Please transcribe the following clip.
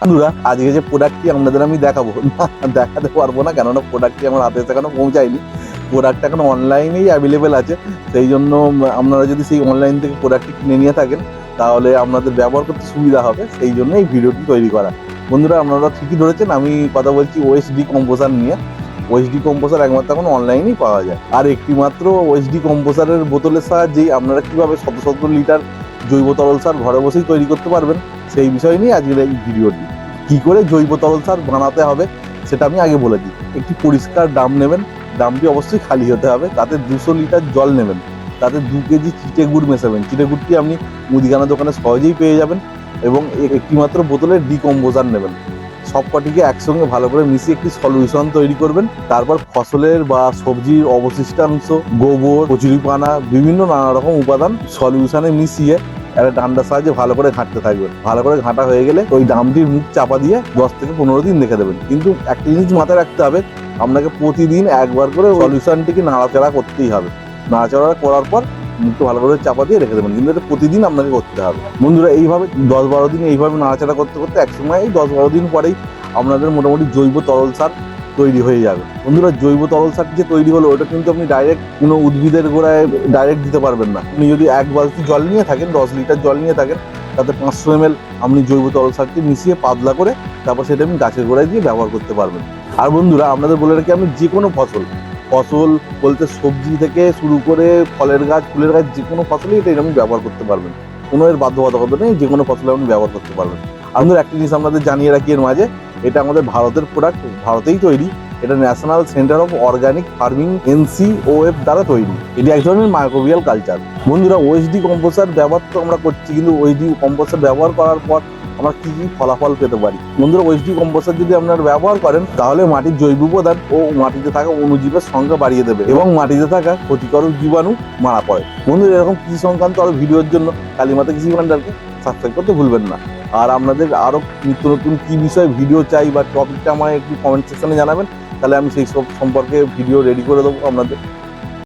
বন্ধুরা, আজকে যে প্রোডাক্টটি আপনাদের আমি দেখাবো দেখাতে পারব না, কেননা প্রোডাক্টটি আমার হাতে এখনও পৌঁছায়নি। প্রোডাক্ট এখন অনলাইনেই অ্যাভেলেবেল আছে, সেই জন্য আপনারা যদি সেই অনলাইন থেকে প্রোডাক্টটি কিনে নিয়ে থাকেন, তাহলে আপনাদের ব্যবহার করতে সুবিধা হবে, সেই জন্য এই ভিডিওটি তৈরি করা। বন্ধুরা, আপনারা ঠিকই ধরেছেন, আমি কথা বলছি ওএসডি কম্পোজার নিয়ে। ওএসডি কম্পোজার একমাত্র এখন অনলাইনেই পাওয়া যায়। আর একটি মাত্র ওএসডি কম্পোজারের বোতলের সাহায্যেই আপনারা কীভাবে শত শত লিটার জৈব তরল সার ঘরে বসেই তৈরি করতে পারবেন সেই বিষয় নিয়ে আজকের এই ভিডিওটি। কি করে জৈব তরল সার বানাতে হবে, সেটা আমি আগে বলে দিই। একটি পরিষ্কার ডাম নেবেন, ডামটি অবশ্যই খালি হতে হবে, তাতে দুশো লিটার জল নেবেন, তাতে দু কেজি চিটে গুড় মেশাবেন। চিটে গুড়টি আপনি মুদিখানা দোকানে সহজেই পেয়ে যাবেন এবং একটি মাত্র বোতলের ডিকম্পোজার নেবেন। সব কটিকে একসঙ্গে ভালো করে মিশিয়ে একটি সলিউশন তৈরি করবেন। তারপর ফসলের বা সবজির অবশিষ্টাংশ, গোবর, কচুরিপানা, বিভিন্ন নানা রকম উপাদান সলিউশনে মিশিয়ে একটা ডান্ডার সাহায্যে ভালো করে ঘাঁটতে থাকবেন ভালো করে ঘাঁটা হয়ে গেলে ওই ডামটির মুখ চাপা দিয়ে দশ থেকে পনেরো দিন রেখে দেবেন। কিন্তু একটা জিনিস মাথায় রাখতে হবে, আপনাকে প্রতিদিন একবার করে সলিউশনটিকে নাড়াচাড়া করতেই হবে। নাড়াচাড়া করার পর মুখটা ভালো করে চাপা দিয়ে রেখে দেবেন। কিন্তু এটা প্রতিদিন আপনাকে করতে হবে। বন্ধুরা, এইভাবে দশ বারো দিন এইভাবে নাড়াচাড়া করতে করতে একসময় এই দশ বারো দিন পরেই আপনাদের মোটামুটি জৈব তরল সার তৈরি হয়ে যাবে। বন্ধুরা, জৈব তরল সার যে তৈরি হলো, ওটা কিন্তু আপনি ডাইরেক্ট কোনো উদ্ভিদের গোড়ায় ডাইরেক্ট দিতে পারবেন না। আপনি যদি এক বালতি জল নিয়ে থাকেন, দশ লিটার জল নিয়ে থাকেন, তাতে পাঁচশো এম আপনি জৈব তরল সারটি মিশিয়ে পাতলা করে তারপর সেটা আপনি গাছের গোড়ায় দিয়ে ব্যবহার করতে পারবেন। আর বন্ধুরা, আপনাদের বলে রাখি, আপনি যে কোনো ফসল ফসল বলতে সবজি থেকে শুরু করে ফলের গাছ, ফুলের গাছ যে কোনো ফসলই এটা এরকম ব্যবহার করতে পারবেন। কোনো এর বাধ্যবাধকতা নেই যে কোনো ফসল আপনি ব্যবহার করতে পারবেন। আমাদের একটা জিনিস আপনাদের জানিয়ে রাখি এর মাঝে এটা আমাদের ভারতের প্রোডাক্ট ভারতেই তৈরি। এটা national centre of organic farming NCOF দ্বারা তৈরি। এটি এক ধরনের মাইক্রোবিয়াল কালচার বন্ধুরা ওএসডি কম্পোসার ব্যবহার তো আমরা করছি, কিন্তু ওএসডি কম্পোসার ব্যবহার করার পর আমরা কি কি ফলাফল পেতে পারি? বন্ধুরা ওএসডি কম্পোসার যদি আপনারা ব্যবহার করেন, তাহলে মাটির জৈব উপাদান ও মাটিতে থাকা অণুজীবের সংখ্যা বাড়িয়ে দেবে এবং মাটিতে থাকা ক্ষতিকারক জীবাণু মারা পড়ে। বন্ধুরা, এরকম কৃষি সংক্রান্ত আরও ভিডিওর জন্য কালীমাতা কৃষি ভান্ডারকে সাবস্ক্রাইব করতে ভুলবেন না। আর আপনাদের আরও নিত্য নতুন কী বিষয়ে ভিডিও চাই বা টপিকটা আমায় একটু কমেন্ট সেকশানে জানাবেন, তাহলে আমি সেই সব সম্পর্কে ভিডিও রেডি করে দেবো আপনাদের।